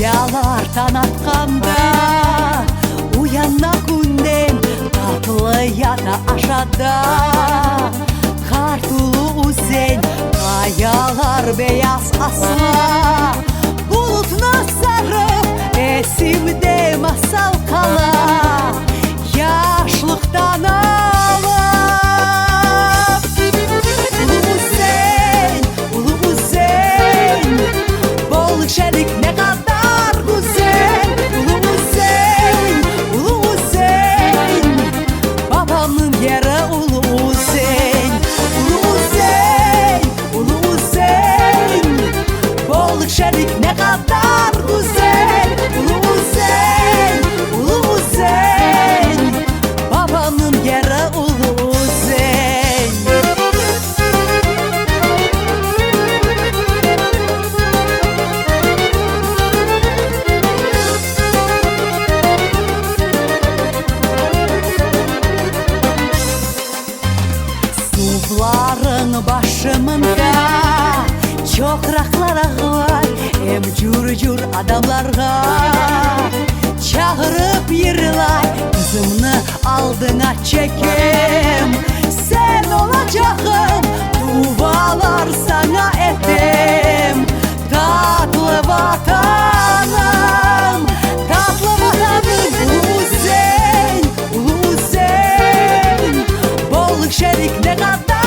Rüyalardan atkanda Uyanma gündem Tatlı ya da aşağıda. Kartulu uzen Kayalar beyaz asla Yeri Ulu Hüseyin Ulu Hüseyin, Ulu Hüseyin. Bolluk şerik ne kadar güzel Varın başımında Çok raklara ah var. Hem cür cür adamlarga Çağırıp yırlar Kızımını aldına çekim Sen olacağım Duvalar sana ettim Tatlı vatanım Tatlı vatanım. Ulu sen, ulu sen. Bolluk şerik ne kadar